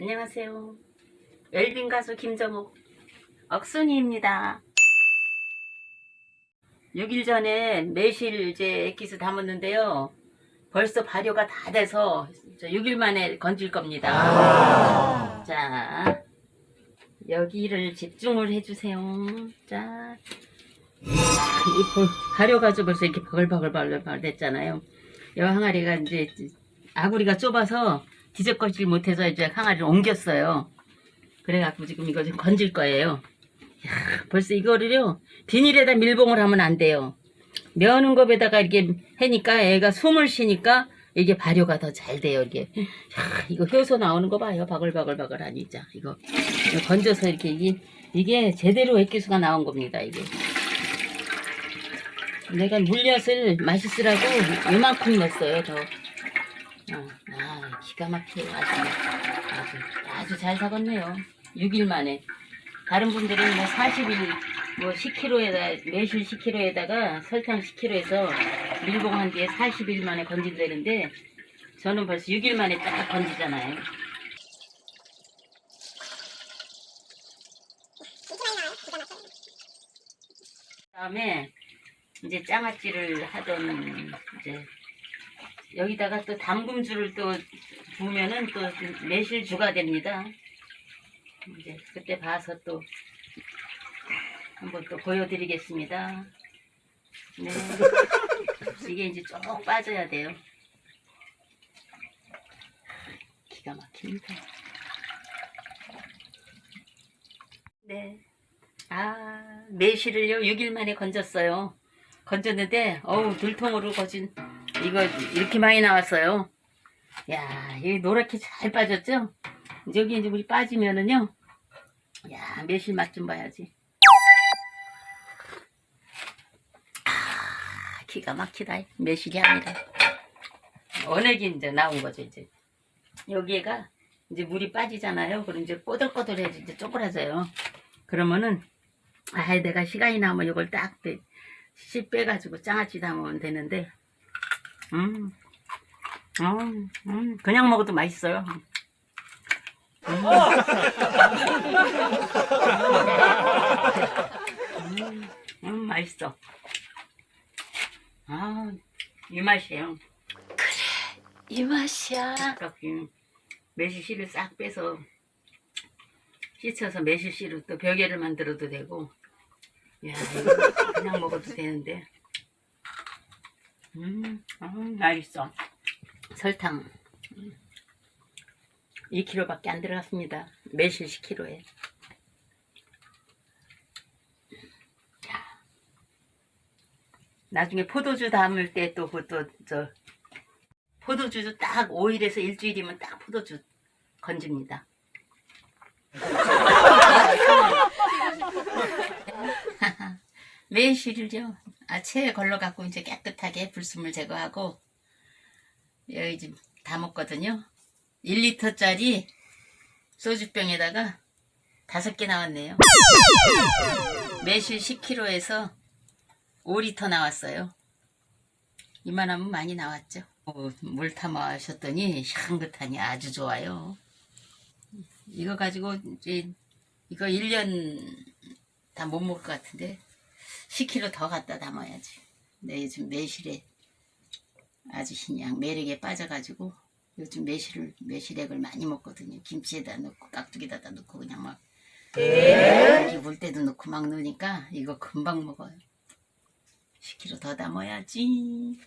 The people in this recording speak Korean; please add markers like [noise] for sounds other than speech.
안녕하세요. 웰빙 가수 김정욱 억순이입니다. 6일 전에 매실 이제 액기스 담았는데요. 벌써 발효가 다 돼서 6일 만에 건질 겁니다. 자, 여기를 집중을 해주세요. 자, 이 볼- 발효가지고 벌써 이렇게 버글버글버글 됐잖아요. 이 항아리가 이제 아구리가 좁아서 뒤적거리질 못해서 이제 항아리를 옮겼어요. 그래갖고 지금 이거 좀 건질 거예요. 야, 벌써 이거를요 비닐에다 밀봉을 하면 안 돼요. 면은 겁에다가 이렇게 해니까 애가 숨을 쉬니까 이게 발효가 더 잘 돼요. 이게 야, 이거 효소 나오는 거 봐요. 바글바글바글 하니 자 이거, 이거 건져서 이렇게 이게 이게 제대로 액기수가 나온 겁니다. 이게 내가 물엿을 맛있으라고 요만큼 넣었어요. 더. 어, 아, 기가 막혀요. 아주, 아주, 아주 잘 사갔네요. 6일 만에. 다른 분들은 뭐 40일, 뭐 10kg에다, 매실 10kg에다가 설탕 10kg에서 밀봉한 뒤에 40일 만에 건진다는데, 저는 벌써 6일 만에 딱 건지잖아요. 다음에, 이제 장아찌를 하던, 이제, 여기다가 또 담금주를 또 부으면은 또 매실주가 됩니다. 이제 그때 봐서 또 한번 또 보여드리겠습니다. 네. [laughs] 이게 이제 쭉 빠져야 돼요. 기가 막힙니다. 네. 아, 매실을요, 6일 만에 건졌어요. 건졌는데, 어우, 들통으로 거진, 이거, 이렇게 많이 나왔어요. 야, 이 노랗게 잘 빠졌죠? 여기 이제 물이 빠지면은요, 야, 매실 맛 좀 봐야지. 아, 기가 막히다. 매실이 아니라. 원액이 이제 나온 거죠, 이제. 여기가 이제 물이 빠지잖아요. 그럼 이제 꼬들꼬들해지, 이제 쪼그라져요. 그러면은, 아, 내가 시간이 나면 이걸 딱, 빼- 씨 빼가지고 장아찌 담으면 되는데, 음, 음, 음, 그냥 먹어도 맛있어요. 음, 음, 맛있어. 아, 이 맛이에요. 이 맛이야. 이렇게 매실씨를 싹 빼서 씻어서 매실씨로 또 벽에를 만들어도 되고, 야, 그냥 먹어도 되는데. 음, 음, 맛있어. 설탕. 2kg밖에 안 들어갔습니다. 매실 10kg에. 나중에 포도주 담을 때 또 그것도 저 포도주도 딱 5일에서 일주일이면 딱 포도주 건집니다. [laughs] 매실을요 아 체에 걸러 갖고 이제 깨끗하게 불순물 제거하고 여기 지금 다 먹거든요. 1리터짜리 소주병에다가 다섯 개 나왔네요. 매실 10kg에서 5리터 나왔어요. 이만하면 많이 나왔죠. 어, 물 타마셨더니 향긋하니 아주 좋아요. 이거 가지고 이제 이거 1년 다 못 먹을 것 같은데 10kg 더 갖다 담아야지. 내 요즘 매실에 아주 그냥 매력에 빠져가지고 요즘 매실을 매실액을 많이 먹거든요. 김치에다 넣고 깍두기에다 넣고 그냥 막 이렇게 물 때도 넣고 막 넣으니까 이거 금방 먹어요. 10kg 더 담아야지.